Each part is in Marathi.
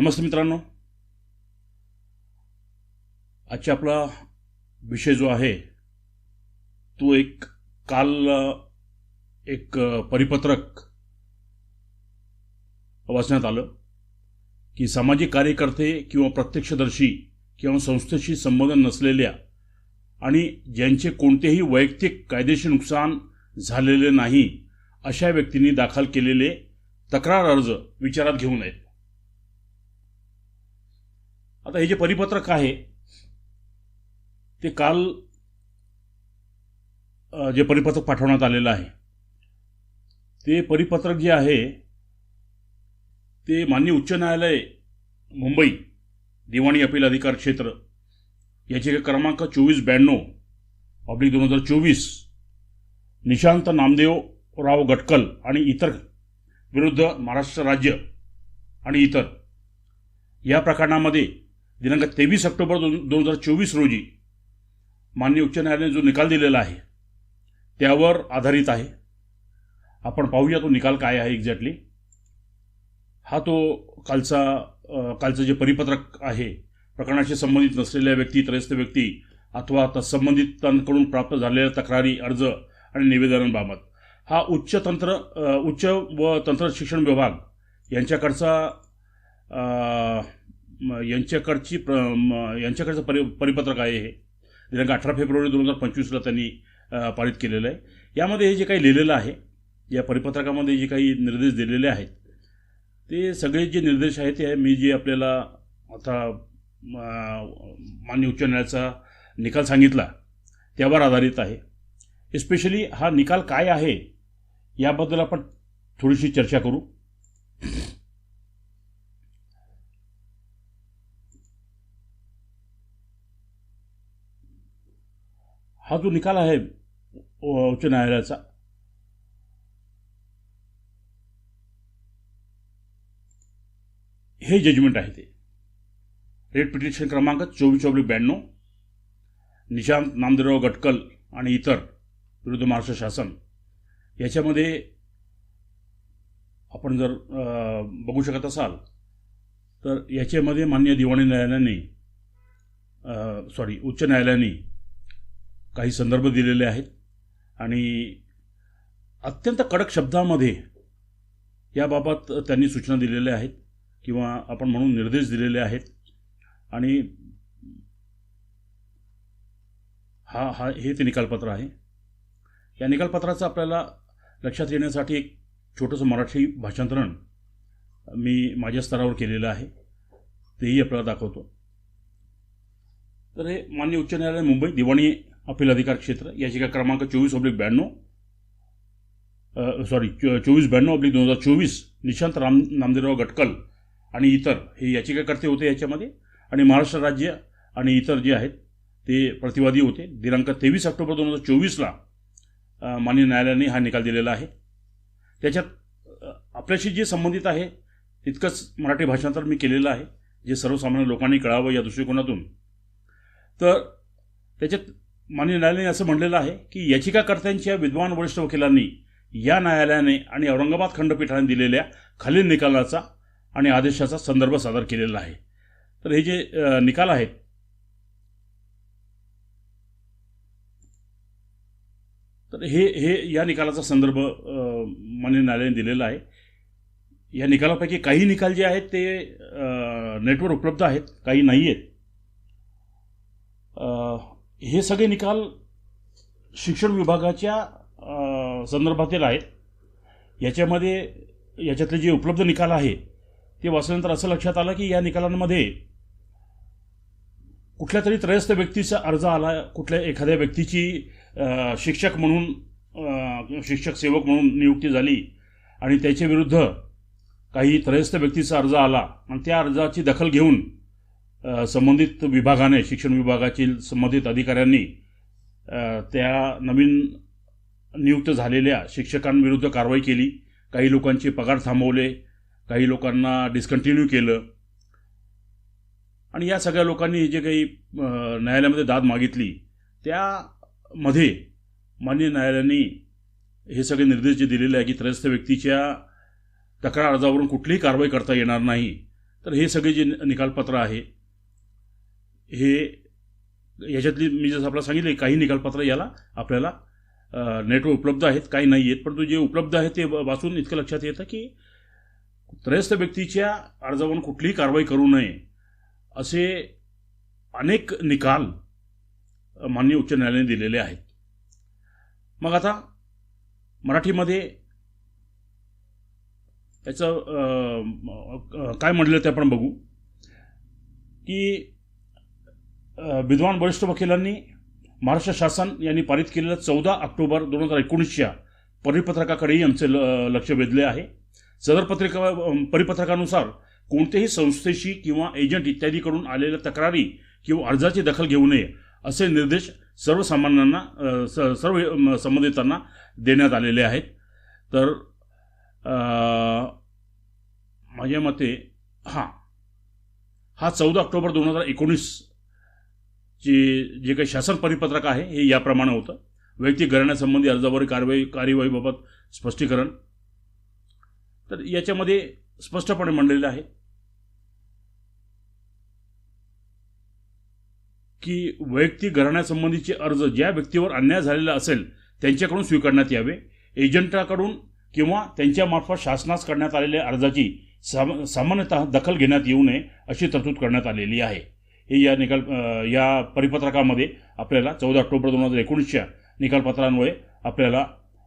नमस्ते मित्रांनो. आजचा आपला विषय जो आहे तो एक काल एक परिपत्रक वाचण्यात आलं की सामाजिक कार्यकर्ते किंवा प्रत्यक्षदर्शी किंवा संस्थेशी संबंध नसलेल्या आणि ज्यांचे कोणतेही वैयक्तिक कायदेशीर नुकसान झालेले नाही अशा व्यक्तींनी दाखल केलेले तक्रार अर्ज विचारात घेऊ नयेत. आता हे जे परिपत्रक आहे ते काल जे परिपत्रक पाठवण्यात आलेलं आहे ते परिपत्रक जे आहे ते मान्य उच्च न्यायालय मुंबई दिवाणी अपील अधिकार क्षेत्र याचे क्रमांक चोवीस ब्याण्णव ऑब्लिक दोन हजार चोवीस निशांत नामदेवराव गटकल आणि इतर विरुद्ध महाराष्ट्र राज्य आणि इतर या प्रकरणामध्ये दिनांक तेवीस ऑक्टोबर दोन दोन हजार चोवीस रोजी मान्य उच्च न्यायालयाने जो निकाल दिलेला आहे त्यावर आधारित आहे. आपण पाहूया तो निकाल काय आहे एक्झॅक्टली हा तो कालचा कालचं जे परिपत्रक आहे प्रकरणाशी संबंधित नसलेल्या व्यक्ती त्रयस्थ व्यक्ती अथवा तत्संबंधितांकडून प्राप्त झालेल्या तक्रारी अर्ज आणि निवेदनांबाबत. हा उच्च तंत्र उच्च व तंत्र शिक्षण विभाग यांच्याकडचा यांच्याकडची प्र म, यांच्याकडचं परि परिपत्रक आहे हे. दिनांक अठरा फेब्रुवारी दोन हजार पंचवीसला त्यांनी पारित केलेलं आहे. यामध्ये हे जे काही लिहिलेलं आहे या परिपत्रकामध्ये जे काही निर्देश दिलेले आहेत ते सगळे जे निर्देश आहेत ते मी जे आपल्याला आता माननीय मान्य उच्च न्यायालयाचा निकाल सांगितला त्यावर आधारित आहे. इस्पेशली हा निकाल काय आहे याबद्दल आपण थोडीशी चर्चा करू. हा जो निकाल आहे उच्च न्यायालयाचा. हे जजमेंट आहे ते. रेट पिटिशन क्रमांक चोवीस चोवीस ब्याण्णव निशांत नामदेवराव गटकल आणि इतर विरुद्ध महाराष्ट्र शासन. याच्यामध्ये आपण जर बघू शकत असाल तर याच्यामध्ये मान्य दिवाणी न्यायालयाने सॉरी उच्च न्यायालयाने काही संदर्भ दिलेले आहेत. आणि अत्यंत कडक शब्दामध्ये याबाबत त्यांनी सूचना दिलेल्या आहेत किंवा आपण म्हणून निर्देश दिलेले आहेत. आणि हा हा हे ते निकालपत्र आहे. या निकालपत्राचं आपल्याला लक्षात येण्यासाठी एक छोटंसं मराठी भाषांतरण मी माझ्या स्तरावर केलेलं आहे. तेही आपल्याला दाखवतो. तर हे मान्य उच्च न्यायालय मुंबई दिवाणी अपील अधिकार क्षेत्र याचिका क्रमांक चोवीस ऑब्लिक ब्याण्णव सॉरी चोवीस ब्याण्णव ऑब्लिक दोन हजार चोवीस निशांत राम नामदेवराव गटकल आणि इतर हे याचिकाकर्ते होते याच्यामध्ये? आणि महाराष्ट्र राज्य आणि इतर जे आहेत ते प्रतिवादी होते. दिनांक तेवीस ऑक्टोबर दोन हजार चोवीसला मान्य न्यायालयाने हा निकाल दिलेला आहे. त्याच्यात आपल्याशी जे संबंधित आहे तितकंच मराठी भाषांतर मी केलेलं आहे जे सर्वसामान्य लोकांनी कळावं या दृष्टिकोनातून. तर त्याच्यात मान्य न्यायालयाने असं म्हणलेलं आहे की याचिकाकर्त्यांच्या विद्वान वरिष्ठ वकिलांनी या न्यायालयाने आणि औरंगाबाद खंडपीठाने दिलेल्या खालील निकालाचा आणि आदेशाचा संदर्भ सादर केलेला आहे. तर हे जे निकाल आहेत तर हे हे या निकालाचा संदर्भ मान्य न्यायालयाने दिलेला आहे. या निकालापैकी काही निकाल जे आहेत ते नेटवर उपलब्ध आहेत काही नाही आहेत. हे सगळे निकाल शिक्षण विभागाच्या संदर्भातील आहेत. याच्यामध्ये याच्यातले जे उपलब्ध निकाल आहे ते वाचल्यानंतर असं लक्षात आलं की या निकालांमध्ये कुठल्या तरी त्रयस्थ व्यक्तीचा अर्ज आला कुठल्या एखाद्या व्यक्तीची शिक्षक म्हणून शिक्षक सेवक म्हणून नियुक्ती झाली आणि त्याच्या विरुद्ध काही त्रयस्थ व्यक्तीचा अर्ज आला आणि त्या अर्जाची दखल घेऊन संबंधित विभागाने शिक्षण विभागातील संबंधित अधिकाऱ्यांनी त्या नवीन नियुक्त झालेल्या शिक्षकांविरुद्ध कारवाई केली. काही लोकांचे पगार थांबवले काही लोकांना डिस्कंटिन्यू केलं. आणि या सगळ्या लोकांनी जे काही न्यायालयामध्ये दाद मागितली त्यामध्ये मान्य न्यायालयाने हे सगळे निर्देश जे दिलेले आहे की त्रयस्थ व्यक्तीच्या तक्रार अर्जावरून कुठलीही कारवाई करता येणार नाही. तर हे सगळे जे निकालपत्र आहे हे याच्यातली मी जसं आपल्याला सांगितले काही निकालपत्र याला आपल्याला नेटवर उपलब्ध आहेत काही नाही आहेत. परंतु जे उपलब्ध आहेत ते वाचून इतकं लक्षात येतं की त्रयस्थ व्यक्तीच्या अर्जावरून कुठलीही कारवाई करू नये असे अनेक निकाल माननीय उच्च न्यायालयाने दिलेले आहेत. मग आता मराठीमध्ये याचं काय म्हटलं ते आपण बघू की विद्वान वरिष्ठ वकिलांनी महाराष्ट्र शासन यांनी पारित केलेल्या चौदा ऑक्टोबर दोन हजार एकोणीसच्या परिपत्रकाकडेही आमचे ल लक्ष वेधले आहे. सदर पत्रिका परिपत्रकानुसार कोणत्याही संस्थेशी किंवा एजंट इत्यादीकडून आलेल्या तक्रारी किंवा अर्जाची दखल घेऊ नये असे निर्देश सर्वसामान्यांना स सर्व संबंधितांना देण्यात आलेले आहेत. तर माझ्या मते हां हा चौदा ऑक्टोबर दोन हजार एकोणीस जी जे काही शासन परिपत्रक आहे हे याप्रमाणे होतं. वैयक्तिक घराण्यासंबंधी अर्जावरील कारवाई कार्यवाहीबाबत स्पष्टीकरण. तर याच्यामध्ये स्पष्टपणे म्हणलेलं आहे की वैयक्तिक घराण्यासंबंधीचे अर्ज ज्या व्यक्तीवर अन्याय झालेला असेल त्यांच्याकडून स्वीकारण्यात यावे. एजंटाकडून किंवा त्यांच्यामार्फत शासनास करण्यात आलेल्या अर्जाची साम सामान्यतः दखल घेण्यात येऊ नये अशी तरतूद करण्यात आलेली आहे. हे या निकाल या परिपत्रकामध्ये आपल्याला चौदा ऑक्टोबर दोन हजार एकोणीसच्या निकालपत्रांमुळे आपल्याला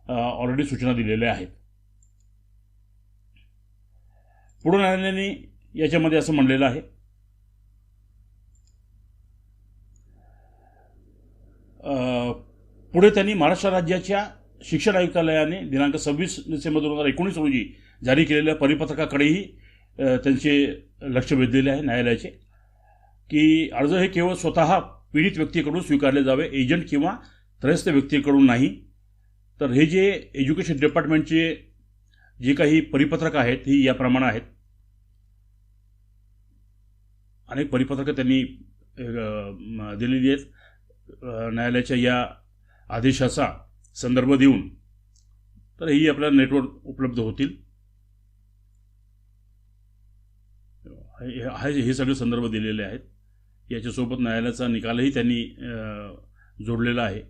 ऑलरेडी सूचना दिलेल्या आहेत. पुढे न्यायालयाने याच्यामध्ये असं म्हणलेलं आहे पुढे त्यांनी महाराष्ट्र राज्याच्या शिक्षण आयुक्तालयाने दिनांक सव्वीस डिसेंबर दोन हजार एकोणीस रोजी जारी केलेल्या परिपत्रकाकडेही त्यांचे लक्ष वेधलेले आहे न्यायालयाचे. की अर्ज हे केवळ स्वतः पीडित व्यक्तीकडून स्वीकारले जावे एजंट किंवा त्रयस्थ व्यक्तीकडून नाही. तर हे जे एज्युकेशन डिपार्टमेंटचे जे काही परिपत्रक आहेत ही याप्रमाणे आहेत. अनेक परिपत्रकं त्यांनी दिलेली आहेत. न्यायालयाच्या या आदेशाचा संदर्भ देऊन तर ही आपल्याला नेटवर उपलब्ध होतील. हे सगळे संदर्भ दिलेले आहेत. याच्यासोबत न्यायालयाचा निकालही त्यांनी जोडलेला आहे.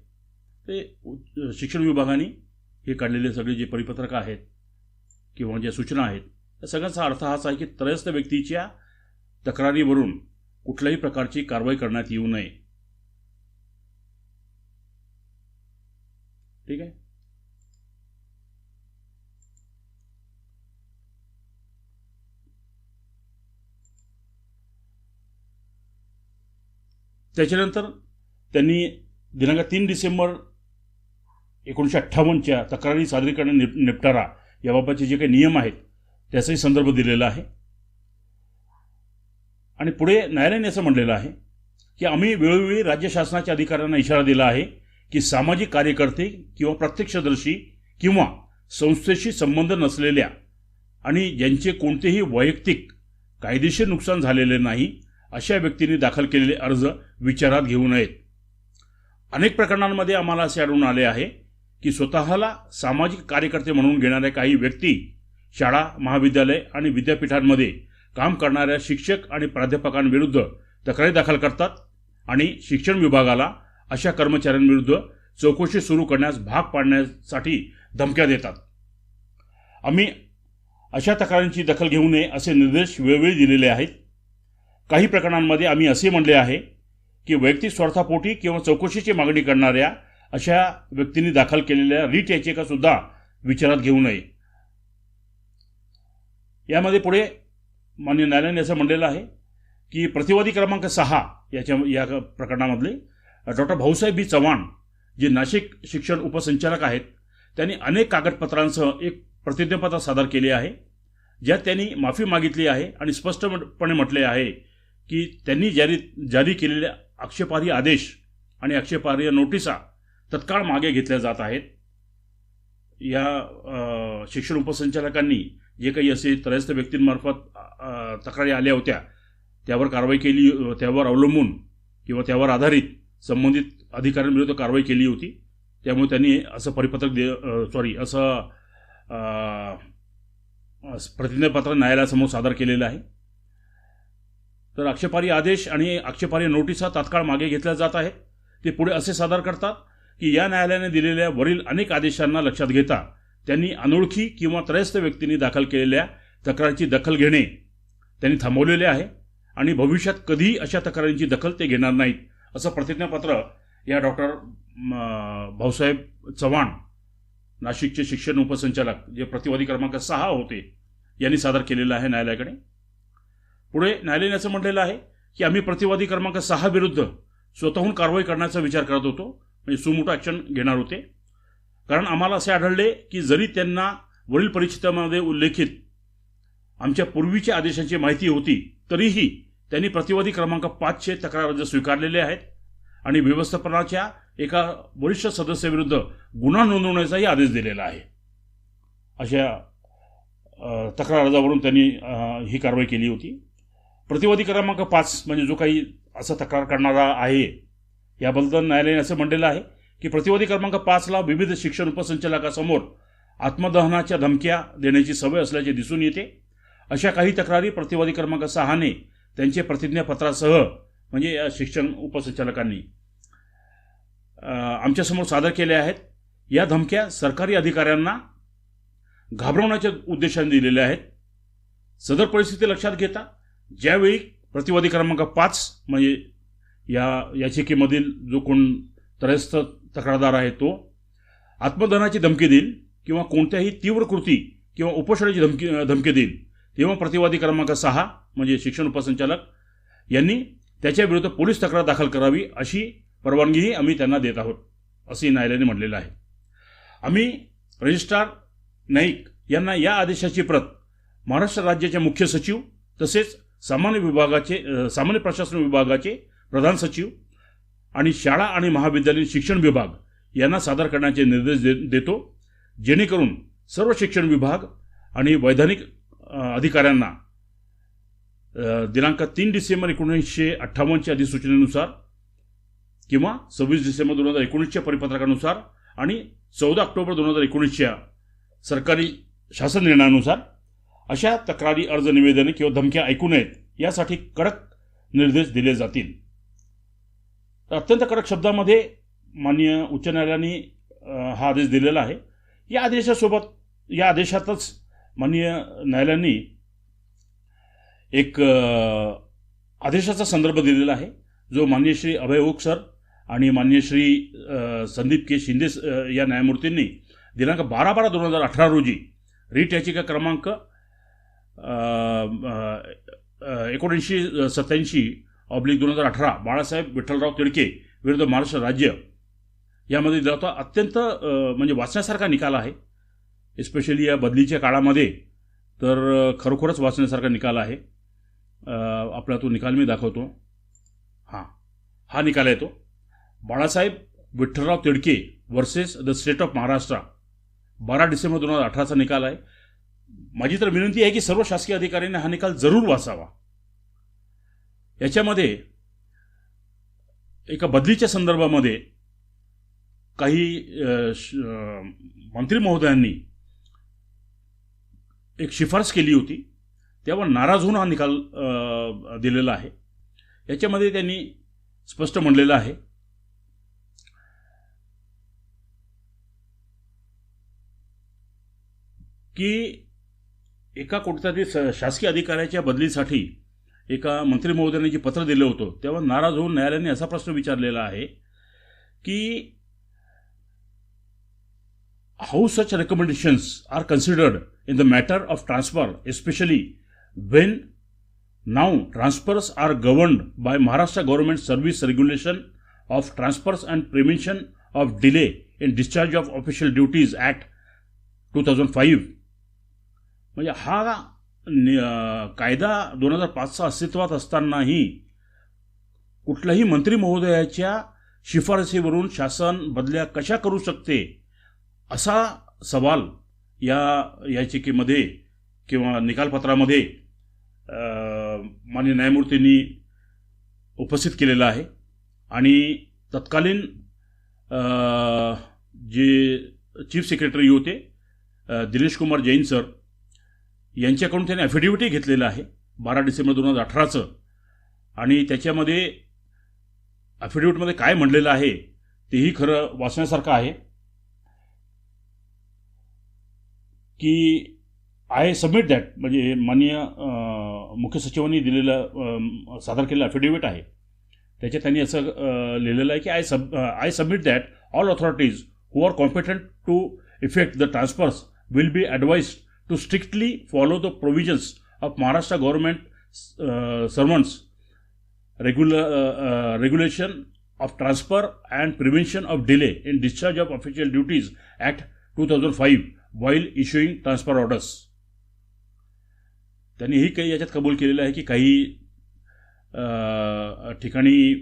ते शिक्षण विभागाने हे काढलेले सगळे जे परिपत्रक आहेत किंवा ज्या सूचना आहेत त्या सगळ्यांचा अर्थ हाच आहे की त्रयस्थ व्यक्तीच्या तक्रारीवरून कुठल्याही प्रकारची कारवाई करण्यात येऊ नये. ठीक आहे? त्याच्यानंतर त्यांनी दिनांक तीन डिसेंबर एकोणीसशे अठ्ठावन्नच्या तक्रारी सादरीकरण निप निपटारा याबाबतचे जे काही नियम आहेत त्याचाही संदर्भ दिलेला आहे. आणि पुढे न्यायालयाने असं म्हणलेलं आहे की आम्ही वेळोवेळी राज्य शासनाच्या अधिकाऱ्यांना इशारा दिला आहे की सामाजिक कार्यकर्ते किंवा प्रत्यक्षदर्शी किंवा संस्थेशी संबंध नसलेल्या आणि ज्यांचे कोणतेही वैयक्तिक कायदेशीर नुकसान झालेले नाही अशा व्यक्तींनी दाखल केलेले अर्ज विचारात घेऊ नयेत. अनेक प्रकरणांमध्ये आम्हाला असे आढळून आले आहे की स्वतःला सामाजिक कार्यकर्ते म्हणून घेणाऱ्या काही व्यक्ती शाळा महाविद्यालय आणि विद्यापीठांमध्ये काम करणाऱ्या शिक्षक आणि प्राध्यापकांविरुद्ध तक्रारी दाखल करतात आणि शिक्षण विभागाला अशा कर्मचाऱ्यांविरुद्ध चौकशी सुरू करण्यास भाग पाडण्यासाठी धमक्या देतात. आम्ही अशा तक्रारींची दखल घेऊ नये असे निर्देश वेळोवेळी दिलेले आहेत. काही प्रकरणांमध्ये आम्ही असे म्हणले आहे की वैयक्तिक स्वार्थापोटी किंवा चौकशीची मागणी करणाऱ्या अशा व्यक्तींनी दाखल केलेल्या रीट याचिकासुद्धा विचारात घेऊ नये. यामध्ये पुढे मान्य न्यायालयाने असं म्हणलेलं आहे की प्रतिवादी क्रमांक सहा याच्या या प्रकरणामधले डॉक्टर भाऊसाहेब बी चव्हाण जे नाशिक शिक्षण उपसंचालक आहेत त्यांनी अनेक कागदपत्रांसह एक प्रतिज्ञापत्र सादर केले आहे ज्यात त्यांनी माफी मागितली आहे आणि स्पष्टपणे म्हटले आहे की त्यांनी जारी जारी केलेल्या आक्षेपार्ह आदेश आणि आक्षेपार्ह नोटिसा तत्काळ मागे घेतल्या जात आहेत. या शिक्षण उपसंचालकांनी जे काही असे त्रयस्थ व्यक्तींमार्फत तक्रारी आल्या होत्या त्यावर कारवाई केली त्यावर अवलंबून किंवा त्यावर आधारित संबंधित अधिकाऱ्यांविरुद्ध कारवाई केली होती. त्यामुळे त्यांनी असं परिपत्रक दे सॉरी असं प्रतिज्ञापत्र न्यायालयासमोर सादर केलेलं आहे. तर आक्षेपारी आदेश आणि आक्षेपारी नोटिसा तात्काळ मागे घेतल्या जात आहेत. ते पुढे असे सादर करतात की या न्यायालयाने दिलेल्या वरील अनेक आदेशांना लक्षात घेता त्यांनी अनोळखी किंवा त्रयस्थ व्यक्तींनी दाखल केलेल्या तक्रारीची दखल घेणे त्यांनी थांबवलेले आहे आणि भविष्यात कधीही अशा तक्रारींची दखल ते घेणार नाहीत असं प्रतिज्ञापत्र या डॉक्टर भाऊसाहेब चव्हाण नाशिकचे शिक्षण उपसंचालक जे प्रतिवादी क्रमांक सहा होते यांनी सादर केलेलं आहे न्यायालयाकडे. पुढे न्यायालयाने असं म्हटलेलं आहे की आम्ही प्रतिवादी क्रमांक सहा विरुद्ध स्वतःहून कारवाई करण्याचा विचार करत होतो म्हणजे सुमोटो ॲक्शन घेणार होते. कारण आम्हाला असे आढळले की जरी त्यांना वरील परिचितामध्ये उल्लेखित आमच्या पूर्वीच्या आदेशांची माहिती होती तरीही त्यांनी प्रतिवादी क्रमांक पाचशे तक्रार अर्ज स्वीकारलेले आहेत आणि व्यवस्थापनाच्या एका वरिष्ठ सदस्याविरुद्ध गुन्हा नोंदवण्याचाही आदेश दिलेला आहे. अशा तक्रार अर्जावरून त्यांनी ही कारवाई केली होती. प्रतिवादी क्रमांक पाच म्हणजे जो काही असा तक्रार करणारा आहे याबद्दल न्यायालयाने असं म्हणलेलं आहे की प्रतिवादी क्रमांक पाचला विविध शिक्षण उपसंचालकासमोर आत्मदहनाच्या धमक्या देण्याची सवय असल्याचे दिसून येते. अशा काही तक्रारी प्रतिवादी क्रमांक सहाने त्यांचे प्रतिज्ञापत्रासह म्हणजे या शिक्षण उपसंचालकांनी आमच्यासमोर सादर केल्या आहेत. या धमक्या सरकारी अधिकाऱ्यांना घाबरवण्याच्या उद्देशाने दिलेल्या आहेत. सदर परिस्थिती लक्षात घेता ज्यावेळी प्रतिवादी क्रमांक पाच म्हणजे या याचिकेमधील जो कोण त्रयस्थ तक्रारदार आहे तो आत्मदहनाची धमकी देईल किंवा कोणत्याही तीव्र कृती किंवा उपोषणाची धमकी धमकी देईल तेव्हा प्रतिवादी क्रमांक सहा म्हणजे शिक्षण उपसंचालक यांनी त्याच्याविरुद्ध पोलीस तक्रार दाखल करावी अशी परवानगीही आम्ही त्यांना देत आहोत असे न्यायालयाने म्हटलेलं आहे. आम्ही रजिस्ट्रार नाईक यांना या आदेशाची प्रत महाराष्ट्र राज्याचे मुख्य सचिव तसेच सामान्य विभागाचे सामान्य प्रशासन विभागाचे प्रधान सचिव आणि शाळा आणि महाविद्यालयीन शिक्षण विभाग यांना सादर करण्याचे निर्देश दे देतो. जेणेकरून सर्व शिक्षण विभाग आणि वैधानिक अधिकाऱ्यांना दिनांक तीन डिसेंबर एकोणीसशे अठ्ठावन्नच्या अधिसूचनेनुसार किंवा सव्वीस डिसेंबर दोन हजार एकोणीसच्या परिपत्रकानुसार आणि चौदा ऑक्टोबर दोन हजार एकोणीसच्या सरकारी शासन निर्णयानुसार अशा तक्रारी अर्ज निवेदने किंवा धमक्या ऐकू नयेत यासाठी कडक निर्देश दिले जातील. अत्यंत कडक शब्दामध्ये माननीय उच्च न्यायालयाने हा आदेश दिलेला आहे. या आदेशासोबत या आदेशातच माननीय न्यायालयांनी एक आदेशाचा संदर्भ दिलेला आहे जो माननीय श्री अभय ओक सर आणि माननीय श्री संदीप के शिंदे या न्यायमूर्तींनी दिनांक बारा बारा दोन हजार अठरा रोजी रीट याचिका क्रमांक एकोणऐंशी सत्याऐंशी ऑब्लिक दोन हजार अठरा बाळासाहेब विठ्ठलराव तिडके विरुद्ध महाराष्ट्र राज्य यामध्ये दिला होता. अत्यंत म्हणजे वाचण्यासारखा निकाल आहे. एस्पेशली या बदलीच्या काळामध्ये तर खरोखरच वाचण्यासारखा निकाल आहे. आपला तो निकाल मी दाखवतो. हां हा निकाल आहे तो. Balasaheb Vitthalrao Tidke versus the state of Maharashtra बारा डिसेंबर दोन हजार अठराचा निकाल आहे. माझी तर विनंती आहे की सर्व शासकीय अधिकाऱ्यांनी हा निकाल जरूर वाचावा. याच्यामध्ये एका बदलीच्या संदर्भामध्ये काही मंत्री महोदयांनी एक शिफारस केली होती. तेव्हा नाराज होऊन हा निकाल दिलेला आहे. याच्यामध्ये त्यांनी स्पष्ट म्हणलेलं आहे की एका कोणत्यातरी शासकीय अधिकाऱ्याच्या बदलीसाठी एका मंत्री महोदयांनी जे पत्र दिलं होतं तेव्हा नाराज होऊन न्यायालयाने असा प्रश्न विचारलेला आहे की how such recommendations are considered in the matter of transfer especially when now transfers are governed by Maharashtra government service regulation of transfers and prevention of delay in discharge of official duties act two thousand five म्हणजे हा कायदा दोन हजार पाचचा अस्तित्वात असतानाही कुठल्याही मंत्री महोदयाच्या शिफारसीवरून शासन बदल्या कशा करू शकते असा सवाल या याचिकेमध्ये किंवा निकालपत्रामध्ये अं, माननीय न्यायमूर्तींनी उपस्थित केलेला आहे. आणि तत्कालीन जे चीफ सेक्रेटरी होते दिनेश कुमार जैन सर यांच्याकडून त्यांनी ॲफिडेव्हिटही घेतलेलं आहे. बारा डिसेंबर दोन हजार अठराचं. आणि त्याच्यामध्ये ॲफिडेविटमध्ये काय म्हणलेलं आहे तेही खरं वाचण्यासारखं आहे. की आय सबमिट दॅट म्हणजे माननीय मुख्य सचिवांनी दिलेलं सादर केलेलं ॲफिडेविट आहे. त्याच्यात त्यांनी असं लिहिलेलं आहे की I sub I submit that all authorities who are competent to effect the transfers will be to strictly follow the provisions of Maharashtra government servants regular regulation of transfer and transfer and prevention of delay in discharge of official duties act 2005 while issuing transfer orders त्यांनी ही काही याच्यात कबूल केलेलं आहे की काही ठिकाणी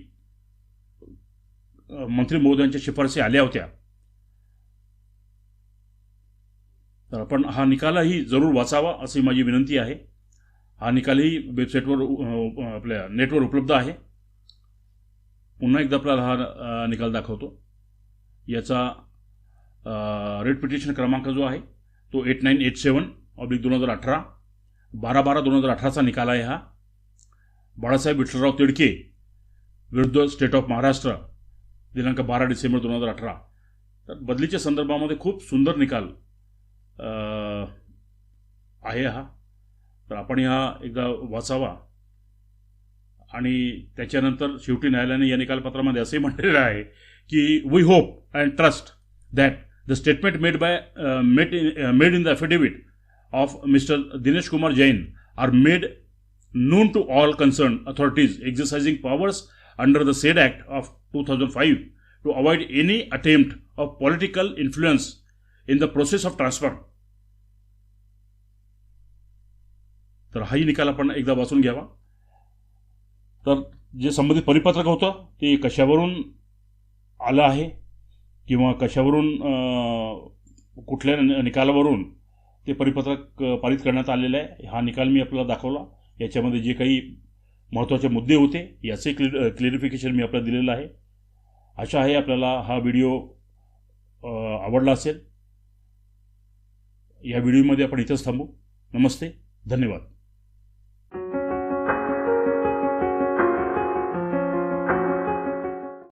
मंत्री महोदयांच्या शिफारसी आल्या होत्या. तर आपण हा निकालही जरूर वाचावा अशी माझी विनंती आहे. हा निकालही वेबसाईटवर आपल्या नेटवर उपलब्ध आहे. पुन्हा एकदा आपल्याला हा निकाल दाखवतो. याचा रेट पिटिशन क्रमांक जो आहे तो eight nine eight seven oblique दोन हजार अठरा बारा बारा दोन हजार अठराचा निकाल आहे हा. बाळासाहेब विठ्ठलराव तिडके विरुद्ध स्टेट ऑफ महाराष्ट्र दिनांक बारा डिसेंबर दोन हजार अठरा. तर बदलीच्या संदर्भामध्ये खूप सुंदर निकाल आहे हा तर आपण हा एकदा वाचावा आणि त्याच्यानंतर शेवटी न्यायालयाने या निकालपत्रामध्ये असे म्हटलेलं आहे की we hope and trust that the statement made by made in made in the affidavit of mister Dinesh Kumar Jain are made known to all concerned authorities exercising powers under the said act of 2005 to avoid any attempt of political influence in the process of transfer तर हाही निकाल आपण एकदा वाचून घ्यावा. तर जे संबंधित परिपत्रक होतं ते कशावरून आलं आहे? किंवा कशावरून कुठल्या निकालावरून ते परिपत्रक पारित करण्यात आलेलं आहे हा निकाल मी आपल्याला दाखवला. याच्यामध्ये जे काही महत्त्वाचे मुद्दे होते याचे क्लि क्लिअरिफिकेशन मी आपल्याला दिलेलं आहे. आशा आहे आपल्याला हा व्हिडिओ आवडला असेल. या व्हिडिओमध्ये आपण इथंच थांबू. नमस्ते. धन्यवाद.